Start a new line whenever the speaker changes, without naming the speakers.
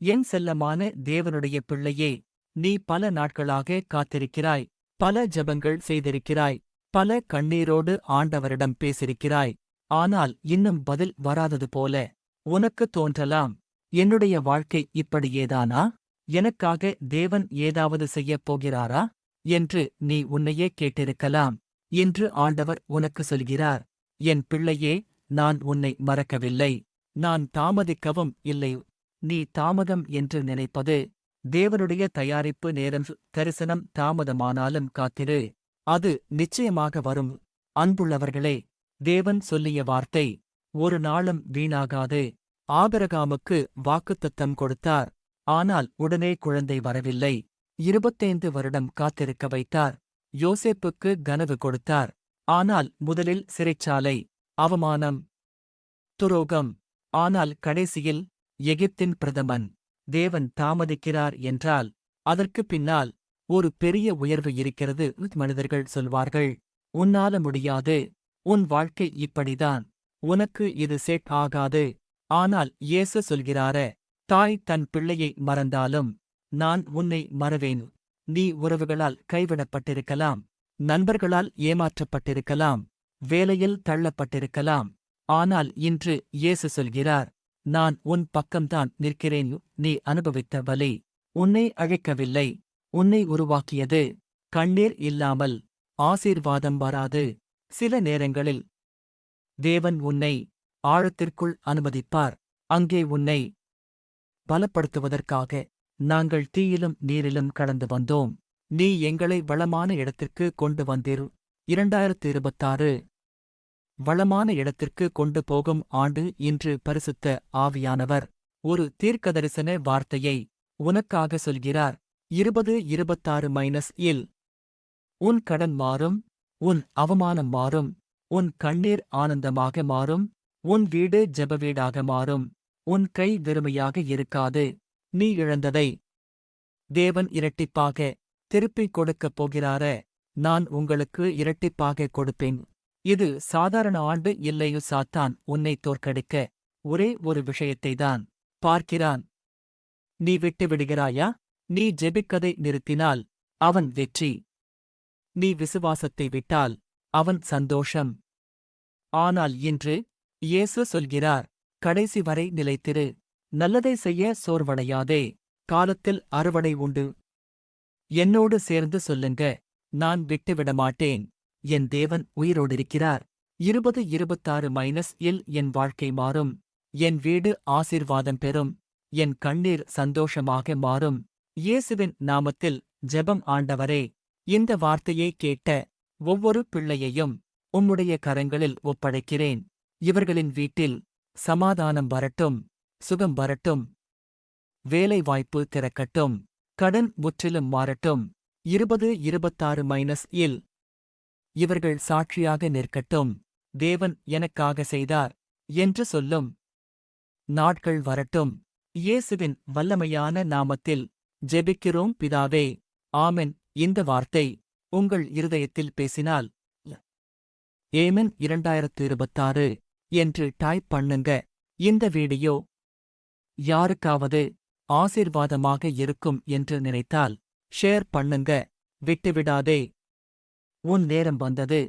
என் செல்லமான தேவனுடைய பிள்ளையே நீ பல நாட்களாக காத்திருக்கிறாய் பல ஜபங்கள் செய்திருக்கிறாய் பல கண்ணீரோடு ஆண்டவரிடம் பேசிருக்கிறாய் ஆனால் இன்னும் பதில் வராதது போல உனக்கு தோன்றலாம் என்னுடைய வாழ்க்கை இப்படியேதானா? எனக்காக தேவன் ஏதாவது செய்யப் போகிறாரா? என்று நீ உன்னையே கேட்டிருக்கலாம் என்று ஆண்டவர் உனக்கு சொல்கிறார். என் பிள்ளையே நான் உன்னை மறக்கவில்லை நான் தாமதிக்கவும் இல்லை நீ தாமதம் என்று நினைப்பது தேவனுடைய தயாரிப்பு நேரம் தரிசனம் தாமதமானாலும் காத்திரு. அது நிச்சயமாக வரும். அன்புள்ளவர்களே தேவன் சொல்லிய வார்த்தை ஒரு நாளும் வீணாகாது. ஆபரகாமுக்கு வாக்குத்தத்தம் கொடுத்தார். ஆனால் உடனே குழந்தை வரவில்லை. இருபத்தைந்து வருடம் காத்திருக்க வைத்தார். யோசேப்புக்கு கனவு கொடுத்தார். ஆனால் முதலில் சிறைச்சாலை அவமானம் துரோகம். ஆனால் கடைசியில் எகிப்தின் பிரதமன் தேவன் தாமதிக்கிறார் என்றால் அதற்கு பின்னால் ஒரு பெரிய உயர்வு இருக்கிறது மனிதர்கள் சொல்வார்கள். உன்னால முடியாது. உன் வாழ்க்கை இப்படிதான். உனக்கு இது செட் ஆகாது. ஆனால் இயேசு சொல்கிறார தாய் தன் பிள்ளையை மறந்தாலும் நான் உன்னை மறவேன். நீ உறவுகளால் கைவிடப்பட்டிருக்கலாம். நண்பர்களால் ஏமாற்றப்பட்டிருக்கலாம். வேலையில் தள்ளப்பட்டிருக்கலாம். ஆனால் இன்று இயேசு சொல்கிறார் நான் உன் பக்கம்தான் நிற்கிறேன் நீ அனுபவித்த வலி. உன்னை அழைக்கவில்லை. உன்னை உருவாக்கியது. கண்ணீர் இல்லாமல் ஆசீர்வாதம் வராது. சில நேரங்களில் தேவன் உன்னை ஆழத்திற்குள் அனுமதிப்பார். அங்கே உன்னை பலப்படுத்துவதற்காக நாங்கள் தீயிலும் நீரிலும் கடந்து வந்தோம். நீ எங்களை வளமான இடத்திற்கு கொண்டு வந்தீர். இரண்டாயிரத்து இருபத்தாறு வளமான இடத்திற்கு கொண்டு போகும் ஆண்டு இன்று பரிசுத்த ஆவியானவர். ஒரு தீர்க்கதரிசன வார்த்தையை உனக்காக சொல்கிறார். இருபது இருபத்தாறு மைனஸ் இல். உன் கடன் மாறும் உன் அவமானம் மாறும் உன் கண்ணீர் ஆனந்தமாக மாறும் உன் வீடு ஜெப வீடாக மாறும் உன் கை வெறுமையாக இருக்காது நீ இழந்ததை. தேவன் இரட்டிப்பாக திருப்பிக் கொடுக்கப் போகிறார நான் உங்களுக்கு இரட்டிப்பாக கொடுப்பேன். இது சாதாரண ஆண்டு இல்லையு சாத்தான் உன்னை தோற்கடிக்க ஒரே ஒரு விஷயத்தை தான் பார்க்கிறான். நீ விட்டு விடுகிறாயா? நீ ஜெபிக்கதை நிறுத்தினால் அவன் வெற்றி. நீ விசுவாசத்தை விட்டால் அவன் சந்தோஷம். ஆனால் இன்று இயேசு சொல்கிறார் கடைசி வரை நிலைத்திரு நல்லதை செய்ய சோர்வடையாதே காலத்தில் அறுவடை உண்டு. என்னோடு சேர்ந்து சொல்லுங்க நான் விட்டுவிடமாட்டேன். என் தேவன் உயிரோடிருக்கிறார். இருபது இருபத்தாறு மைனஸ் இல் என் வாழ்க்கை மாறும். என் வீடு ஆசீர்வாதம் பெறும். என் கண்ணீர் சந்தோஷமாக மாறும். இயேசுவின் நாமத்தில் ஜெபம் ஆண்டவரே இந்த வார்த்தையை கேட்ட ஒவ்வொரு பிள்ளையையும் உம்முடைய கரங்களில் ஒப்படைக்கிறேன். இவர்களின் வீட்டில் சமாதானம் வரட்டும் சுகம் வரட்டும். வேலை வாய்ப்பு திறக்கட்டும் கடன் முற்றிலும் மாறட்டும். இருபது இருபத்தாறு மைனஸ் இல் இவர்கள் சாட்சியாக நிற்கட்டும். தேவன் எனக்காக செய்தார் என்று சொல்லும். நாட்கள் வரட்டும். இயேசுவின் வல்லமையான நாமத்தில் ஜெபிக்கிறோம் பிதாவே. ஆமென். இந்த வார்த்தை உங்கள் இருதயத்தில் பேசினால். ஏமன் இரண்டாயிரத்து இருபத்தாறு என்று டைப் பண்ணுங்க. இந்த வீடியோ யாருக்காவது ஆசீர்வாதமாக இருக்கும் என்று நினைத்தால் ஷேர் பண்ணுங்க. விட்டுவிடாதே. உன் நேரம் வந்தது.